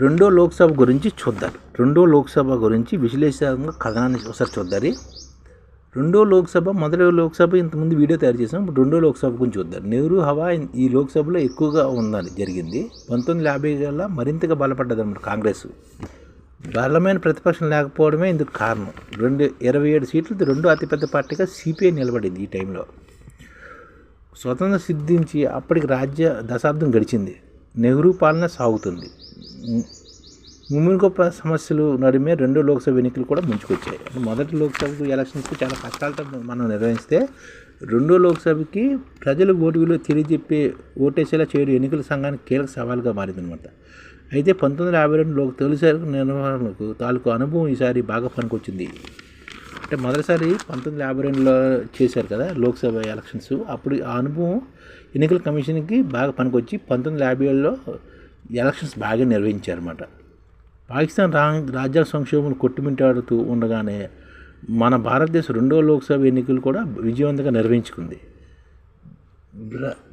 రెండో లోక్సభ గురించి చూద్దాం. రెండో లోక్సభ గురించి విశ్లేషణాత్మక కథనాన్ని ఒకసారి చూద్దాం రెండో లోక్సభ మొదటి లోక్సభ ఇంతకుముందు వీడియో తయారు చేసాం. ఇప్పుడు రెండో లోక్సభ గురించి చూద్దాం. నెహ్రూ హవా ఈ లోక్సభలో ఎక్కువగా ఉందని జరిగింది. పంతొమ్మిది యాభై గల మరింతగా బలపడ్డది అన్నమాట కాంగ్రెస్. బలమైన ప్రతిపక్షం లేకపోవడమే ఇందుకు కారణం. రెండు ఇరవై ఏడు సీట్లతో రెండో అతిపెద్ద పార్టీగా సిపిఐ నిలబడింది ఈ టైంలో. స్వతంత్రం సిద్ధించి అప్పటికి రాజ్య దశాబ్దం గడిచింది. నెహ్రూ పాలన సాగుతుంది. ముమ్మిడి గొప్ప సమస్యలు నడిమే రెండో లోక్సభ ఎన్నికలు కూడా ముంచుకొచ్చాయి. అంటే మొదటి లోక్సభ ఎలక్షన్స్కి చాలా కష్టాలతో మనం నిర్వహిస్తే రెండో లోక్సభకి ప్రజలు ఓటు విలువ తెలియజెప్పే ఓటేసేలా చేయడం ఎన్నికల సంఘానికి కీలక సవాల్గా మారిందనమాట అయితే పంతొమ్మిది వందల యాభై రెండులో తొలిసారి నిర్వహణకు తాలూకు అనుభవం ఈసారి బాగా పనికొచ్చింది. అంటే మొదటిసారి పంతొమ్మిది వందల యాభై రెండులో చేశారు కదా లోక్సభ ఎలక్షన్స్. అప్పుడు ఆ అనుభవం ఎన్నికల కమిషన్కి బాగా పనికొచ్చి పంతొమ్మిది వందల యాభై ఏడులో ఎలక్షన్స్ బాగా నిర్వహించారన్నమాట. పాకిస్తాన్ రా రాజ్యాంగ సంక్షోభం కొట్టుమిట్టాడుతూ ఉండగానే మన భారతదేశం రెండో లోక్సభ ఎన్నికలు కూడా విజయవంతంగా నిర్వహించుకుంది.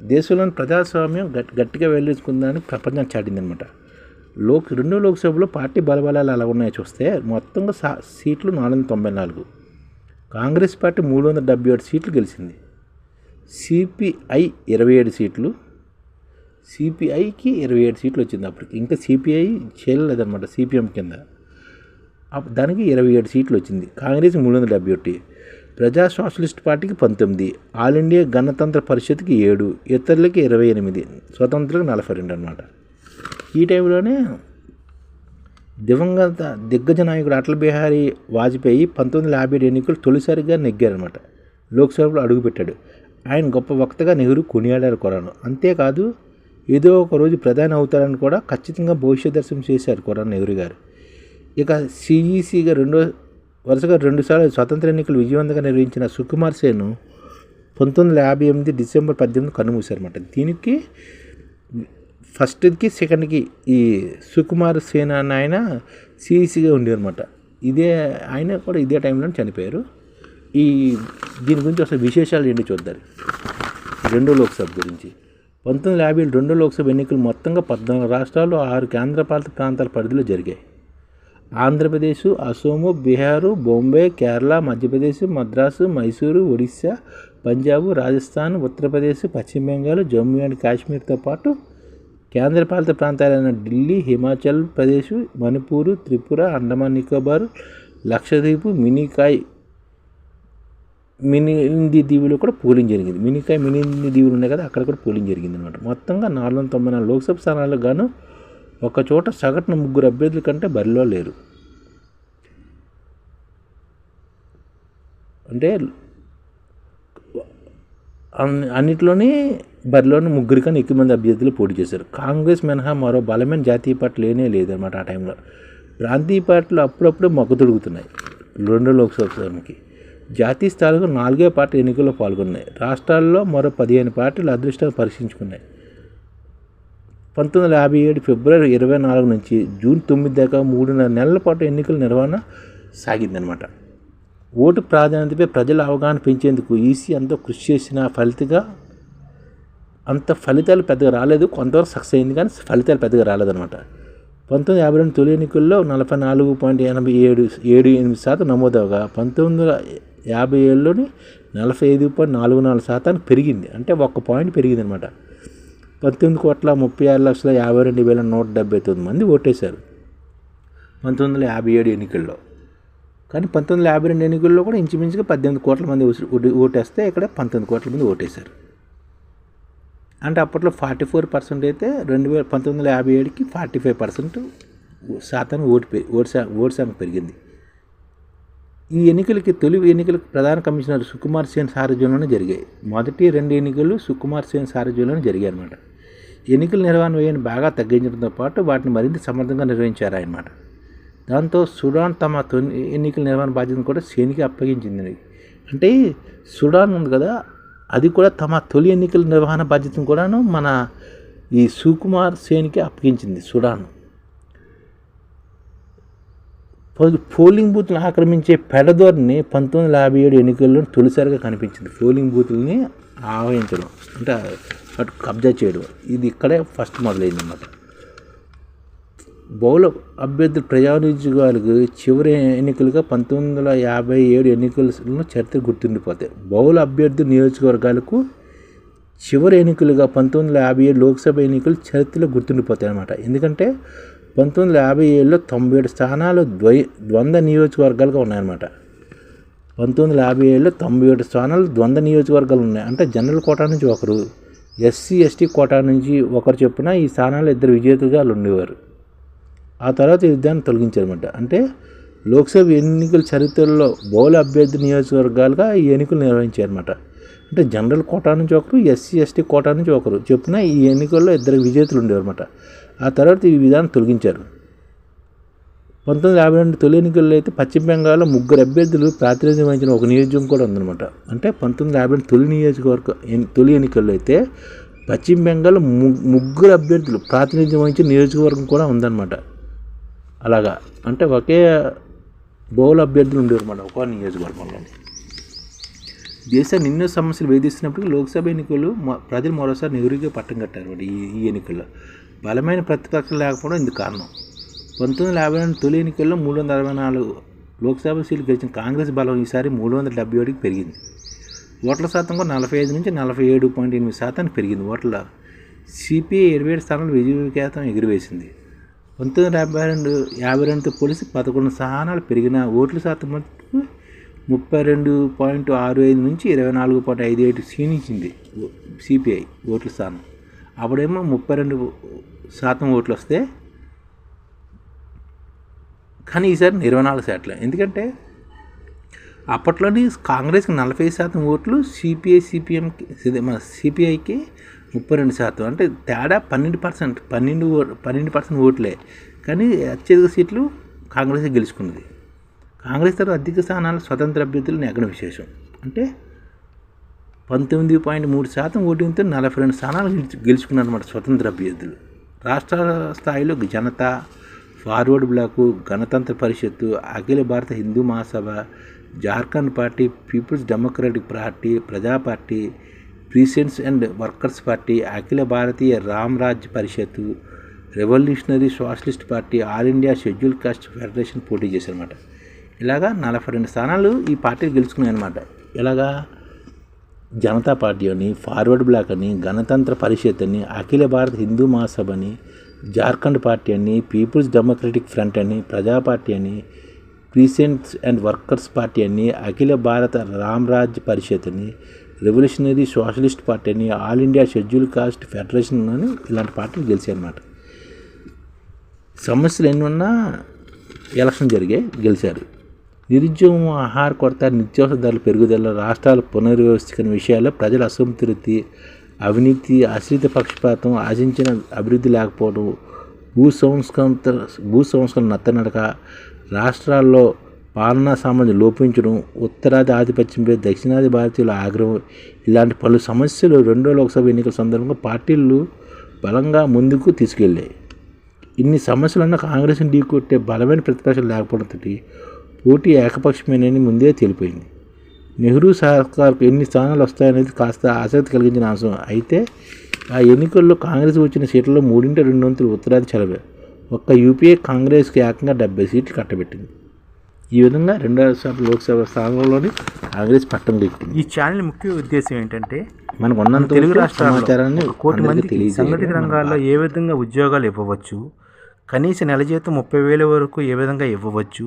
దేశంలోని ప్రజాస్వామ్యం గట్ గట్టిగా వెళ్ళించుకుందని ప్రపంచం చాటిందనమాట లోక్ రెండో లోక్సభలో పార్టీ బలబలాలు ఎలా ఉన్నాయో చూస్తే మొత్తంగా సా సీట్లు నాలుగు వందల తొంభై నాలుగు. కాంగ్రెస్ పార్టీ మూడు వందల డెబ్బై ఏడు సీట్లు గెలిచింది. సిపిఐ ఇరవై ఏడు సీట్లు సిపిఐకి ఇరవై ఏడు సీట్లు వచ్చింది అప్పటికి. ఇంకా సిపిఐ చేయలేదన్నమాట సిపిఎం కింద. దానికి ఇరవై ఏడు సీట్లు వచ్చింది. కాంగ్రెస్ మూడు వందల డెబ్బై ఒకటి ప్రజా సోషలిస్ట్ పార్టీకి పంతొమ్మిది ఆల్ ఇండియా గణతంత్ర పరిషత్కి ఏడు ఇతరులకి ఇరవై ఎనిమిది స్వతంత్రులకు నలభై రెండు అనమాట ఈ టైంలోనే దివంగత దిగ్గజ నాయకుడు అటల్ బిహారీ వాజ్పేయి పంతొమ్మిది వందల యాభై ఏడు ఎన్నికలు తొలిసారిగా నెగ్గారనమాట లోక్సభలో అడుగుపెట్టాడు. ఆయన గొప్ప వక్తగా నెహ్రూ కొనియాడారు కొరాను. అంతేకాదు ఏదో ఒక రోజు ప్రధాని అవుతారని కూడా ఖచ్చితంగా భవిష్య దర్శనం చేశారు కొరాన్ నెహ్రూ గారు. ఇక సిఈసిగా రెండో వరుసగా రెండుసార్లు స్వతంత్ర ఎన్నికలు విజయవంతంగా నిర్వహించిన సుకుమార్ సేను పంతొమ్మిది వందల యాభై ఎనిమిది డిసెంబర్ పద్దెనిమిది కన్నుమూశారన్నమాట దీనికి ఫస్ట్కి సెకండ్కి ఈ సుకుమార్ సేన్ అన్న ఆయన సిఈసిగా ఉండేవన్నమాట ఇదే ఆయన కూడా ఇదే టైంలో చనిపోయారు. ఈ దీని గురించి అసలు విశేషాలు ఏంటి చూద్దాం. రెండో లోక్సభ గురించి. పంతొమ్మిది యాభై రెండు రెండో లోక్సభ ఎన్నికలు మొత్తంగా పద్నాలుగు రాష్ట్రాలు ఆరు కేంద్రపాలిత ప్రాంతాల పరిధిలో జరిగాయి. ఆంధ్రప్రదేశ్ అసోము బీహారు బొంబే కేరళ మధ్యప్రదేశ్ మద్రాసు మైసూరు ఒడిశా పంజాబ్ రాజస్థాన్ ఉత్తరప్రదేశ్ పశ్చిమ బెంగాల్ జమ్మూ అండ్ కాశ్మీర్తో పాటు కేంద్రపాలిత ప్రాంతాలైన ఢిల్లీ హిమాచల్ ప్రదేశ్ మణిపూర్ త్రిపుర అండమాన్ నికోబార్ లక్షద్వీప్ మినీకాయ్ మినీ దీవులు కూడా పోలింగ్ జరిగింది. మినికాయ మినింది దీవులు ఉన్నాయి కదా అక్కడ కూడా పోలింగ్ జరిగింది అనమాట మొత్తంగా నాలుగు వందల తొంభై నాలుగు లోక్సభ స్థానాలకు గాను ఒక చోట సగటున ముగ్గురు అభ్యర్థుల కంటే బరిలో లేరు. అంటే అన్ని- బరిలోని ముగ్గురు కన్నా ఎక్కువ మంది అభ్యర్థులు పోటీ చేశారు. కాంగ్రెస్ మినహా మరో బలమైన జాతీయ పార్టీ లేనే లేదనమాట ఆ టైంలో. ప్రాంతీయ పార్టీలు అప్పుడప్పుడు మొగ్గు తొడుగుతున్నాయి రెండో లోక్సభ జాతీయ స్థాయిలో నాలుగే పార్టీ ఎన్నికల్లో పాల్గొన్నాయి. రాష్ట్రాల్లో మరో పదిహేను పార్టీలు అదృష్టంగా పరీక్షించుకున్నాయి. పంతొమ్మిది వందల యాభై ఏడు ఫిబ్రవరి ఇరవై నాలుగు నుంచి జూన్ తొమ్మిది దాకా మూడున్నర నెలల పాటు ఎన్నికల నిర్వహణ సాగిందనమాట ఓటు ప్రాధాన్యతపై ప్రజల అవగాహన పెంచేందుకు ఈసీ ఎంతో కృషి చేసిన ఫలితంగా అంత ఫలితాలు పెద్దగా రాలేదు. కొంతవరకు సక్సెస్ అయింది కానీ ఫలితాలు పెద్దగా రాలేదన్నమాట. పంతొమ్మిది యాభై రెండు తొలి ఎన్నికల్లో నలభై నాలుగు పాయింట్ ఎనభై ఏడు ఏడు ఎనిమిది శాతం నమోదవగా పంతొమ్మిది వందల యాభై ఏడులోని నలభై ఐదు పాయింట్ నాలుగు నాలుగు శాతానికి పెరిగింది. అంటే ఒక్క పాయింట్ పెరిగింది అనమాట పంతొమ్మిది కోట్ల ముప్పై ఆరు లక్షల యాభై రెండు వేల నూట డెబ్బై తొమ్మిది మంది ఓటేశారు. పంతొమ్మిది వందల యాభై ఏడు ఎన్నికల్లో. కానీ పంతొమ్మిది వందల యాభై రెండు ఎన్నికల్లో కూడా ఇంచుమించుగా పద్దెనిమిది కోట్ల మంది ఓటేస్తే ఇక్కడ పంతొమ్మిది కోట్ల మంది ఓటేశారు. అంటే అప్పట్లో ఫార్టీ ఫోర్ పర్సెంట్ అయితే రెండు వేల పంతొమ్మిది వందల యాభై ఏడుకి ఫార్టీ ఫైవ్ పర్సెంట్ శాతం ఓటు పె ఓటు ఓటు శాతం పెరిగింది. ఈ ఎన్నికలకి తొలి ఎన్నికలకు ప్రధాన కమిషనర్ సుకుమార్ సేన్ సారథ్యంలోనే జరిగాయి. మొదటి రెండు ఎన్నికలు సుకుమార్ సేన్ సారథ్యంలోనే జరిగాయి అన్నమాట ఎన్నికల నిర్వహణ వ్యయాన్ని బాగా తగ్గించడంతో పాటు వాటిని మరింత సమర్థంగా నిర్వహించారు దాంతో సుడాన్ తమ తొలి ఎన్నికల నిర్వహణ బాధ్యతను కూడా సేన్కి అప్పగించింది. అంటే సుడాన్ ఉంది కదా అది కూడా తమ తొలి ఎన్నికల నిర్వహణ బాధ్యతను కూడాను మన ఈ సుకుమార్ సేన్కి అప్పగించింది సుడాన్. పోలింగ్ బూత్లను ఆక్రమించే పెడదోరిని పంతొమ్మిది వందల యాభై ఏడు ఎన్నికల్లో తొలిసారిగా కనిపించింది. పోలింగ్ బూత్లని ఆవహించడం అంటే అటు కబ్జా చేయడం. ఇది ఇక్కడే ఫస్ట్ మొదలైంది అన్నమాట బౌల అభ్యర్థులు ప్రజానియోజకవర్గాలకు చివరి ఎన్నికలుగా పంతొమ్మిది వందల యాభై ఏడు ఎన్నికలను చరిత్ర గుర్తుండిపోతాయి. బౌల అభ్యర్థి నియోజకవర్గాలకు చివరి ఎన్నికలుగా పంతొమ్మిది వందల యాభై ఏడు లోక్సభ ఎన్నికలు చరిత్రలో గుర్తుండిపోతాయి అన్నమాట. ఎందుకంటే పంతొమ్మిది వందల యాభై ఏడులో తొంభై ఏడు స్థానాలు ద్వై ద్వంద్వ నియోజకవర్గాలుగా ఉన్నాయన్నమాట. పంతొమ్మిది వందల యాభై ఏడులో తొంభై ఏడు స్థానాలు ద్వంద్వ నియోజకవర్గాలు ఉన్నాయి. అంటే జనరల్ కోటా నుంచి ఒకరు ఎస్సీ ఎస్టీ కోటా నుంచి ఒకరు చొప్పున ఈ స్థానాలు ఇద్దరు విజేతలుగా ఉండేవారు. ఆ తర్వాత ఈ విధాన్ని తొలగించారన్నమాట. అంటే లోక్సభ ఎన్నికల చరిత్రలో బౌల అభ్యర్థి నియోజకవర్గాలుగా ఈ ఎన్నికలు నిర్వహించారన్నమాట. అంటే జనరల్ కోటా నుంచి ఒకరు ఎస్సీ ఎస్టీ కోటా నుంచి ఒకరు చొప్పున ఈ ఎన్నికల్లో ఇద్దరు విజేతలు ఉండేవారన్నమాట. ఆ తర్వాత ఈ విధానం తొలగించారు. పంతొమ్మిది వందల యాభై రెండు తొలి ఎన్నికల్లో అయితే పశ్చిమ బెంగాల్లో ముగ్గురు అభ్యర్థులు ప్రాతినిధ్యం వహించిన ఒక నియోజకం కూడా ఉందన్నమాట. అంటే పంతొమ్మిది వందల యాభై రెండు తొలి నియోజకవర్గం తొలి ఎన్నికల్లో అయితే పశ్చిమ బెంగాల్ ముగ్గురు అభ్యర్థులు ప్రాతినిధ్యం వహించిన నియోజకవర్గం కూడా ఉందన్నమాట. అలాగా. అంటే ఒకే బౌల అభ్యర్థులు ఉండేవారు అన్నమాట ఒక నియోజకవర్గంలో. దేశాన్ని ఎన్నో సమస్యలు వేధిస్తున్నప్పటికీ లోక్సభ ఎన్నికలు ప్రజలు మరోసారి నెహ్రూగా పట్టం కట్టారు ఈ ఈ ఎన్నికల్లో. బలమైన ప్రతిపక్షం లేకపోవడం ఇందుకు కారణం. పంతొమ్మిది వందల యాభై రెండు తొలి ఎన్నికల్లో మూడు వందల అరవై నాలుగు లోక్సభ సీట్లు గెలిచిన కాంగ్రెస్ బలం ఈసారి మూడు వందల డెబ్బై ఏడుకి పెరిగింది. ఓట్ల శాతం కూడా నలభై ఐదు నుంచి నలభై ఏడు పాయింట్ ఎనిమిది శాతానికి పెరిగింది. ఓట్ల సిపిఐ ఇరవై ఏడు స్థానాలు విజయవిఖ్యాతం ఎగురవేసింది. పంతొమ్మిది వందల యాభై రెండు యాభై రెండుతో పోలిసి పదకొండు స్థానాలు పెరిగిన ఓట్ల శాతం మటుకు ముప్పై రెండు పాయింట్ ఆరు ఐదు నుంచి ఇరవై నాలుగు పాయింట్ ఐదు ఏడు క్షీణించింది సిపిఐ ఓట్ల స్థానం. అప్పుడేమో ముప్పై రెండు శాతం ఓట్లు వస్తే కానీ ఈసారి ఇరవై నాలుగు శాతం. ఎందుకంటే అప్పట్లోని కాంగ్రెస్కి నలభై శాతం ఓట్లు సిపిఐ సిపిఎంకి మన సిపిఐకి ముప్పై రెండు శాతం. అంటే తేడా పన్నెండు పర్సెంట్ పన్నెండు ఓ- పన్నెండు పర్సెంట్ ఓట్లే. కానీ అత్యధిక సీట్లు కాంగ్రెస్ గెలుచుకున్నది. కాంగ్రెస్ తర్వాత అధిక స్థానాలు స్వతంత్ర అభ్యర్థులు నెగ్గడం విశేషం. అంటే పంతొమ్మిది పాయింట్ మూడు శాతం ఓటింగ్తో నలభై రెండు స్థానాలు గెలుచుకున్నారన్నమాట స్వతంత్ర అభ్యర్థులు. రాష్ట్ర స్థాయిలో Janata forward block Ganatantra Parishad Akhil Bharat Hindu Mahasabha Jharkhand party people's democratic party Praja party peasants and workers party Akhil Bharatiya Ram Raj Parishad revolutionary socialist party all India scheduled caste federation పోటీ చేశారన్నమాట. ఇలాగా నలభై రెండు స్థానాలు ఈ పార్టీలు గెలుచుకున్నాయి అనమాట ఇలాగా జనతా పార్టీ అని ఫార్వర్డ్ బ్లాక్ అని గణతంత్ర పరిషత్ అని అఖిల భారత హిందూ మహాసభ అని జార్ఖండ్ పార్టీ అని పీపుల్స్ డెమోక్రటిక్ ఫ్రంట్ అని ప్రజా పార్టీ అని ప్రీసెంట్స్ అండ్ వర్కర్స్ పార్టీ అని అఖిల భారత రామ్రాజ్ పరిషత్ అని రెవల్యూషనరీ సోషలిస్ట్ పార్టీ అని all India scheduled caste federation అని ఇలాంటి పార్టీలు గెలిచాయి అన్నమాట. సమస్యలు ఎన్ని ఉన్నా ఎలక్షన్ జరిగే గెలిచారు. నిరుద్యోగం ఆహార కొరత నిత్యావసర ధరల పెరుగుదల రాష్ట్రాల పునర్వ్యవస్థీకరణ విషయాల్లో ప్రజల అసంతృప్తి అవినీతి ఆశ్రిత పక్షపాతం ఆశించిన అభివృద్ధి లేకపోవడం భూ సంస్కరణ భూ సంస్కరణ నత్తనడక రాష్ట్రాల్లో పాలనా సామర్థ్యం లోపించడం ఉత్తరాది ఆధిపత్యంపై దక్షిణాది భారతీయుల ఆగ్రహం ఇలాంటి పలు సమస్యలు రెండో లోక్సభ ఎన్నికల సందర్భంగా పార్టీలు బలంగా ముందుకు తీసుకెళ్ళాయి. ఇన్ని సమస్యలున్న కాంగ్రెస్ని ఢీకొట్టే బలమైన ప్రతిపక్షం లేకపోవడంతో పోటీ ఏకపక్షమేనని ముందే తెలిపోయింది. నెహ్రూ సర్కార్కు ఎన్ని స్థానాలు వస్తాయనేది కాస్త ఆసక్తి కలిగించిన అంశం. అయితే ఆ ఎన్నికల్లో కాంగ్రెస్ వచ్చిన సీట్లలో మూడింటి రెండు వంతులు ఉత్తరాది చలవే. ఒక్క యూపీఏ కాంగ్రెస్కి ఏకంగా డెబ్బై సీట్లు కట్టబెట్టింది. ఈ విధంగా రెండో సభ లోక్సభ స్థానంలోని కాంగ్రెస్ పట్టం ఎక్కింది ఈ ఛానల్ ముఖ్య ఉద్దేశం ఏంటంటే మనకు ఉన్నంత తెలుగు ఒక కోటి మందికి తెలియజేయడం సంఘటిత రంగాల్లో ఏ విధంగా ఉద్యోగాలు ఇవ్వవచ్చు కనీస నెల జీతం ముప్పై వేల వరకు ఏ విధంగా ఇవ్వవచ్చు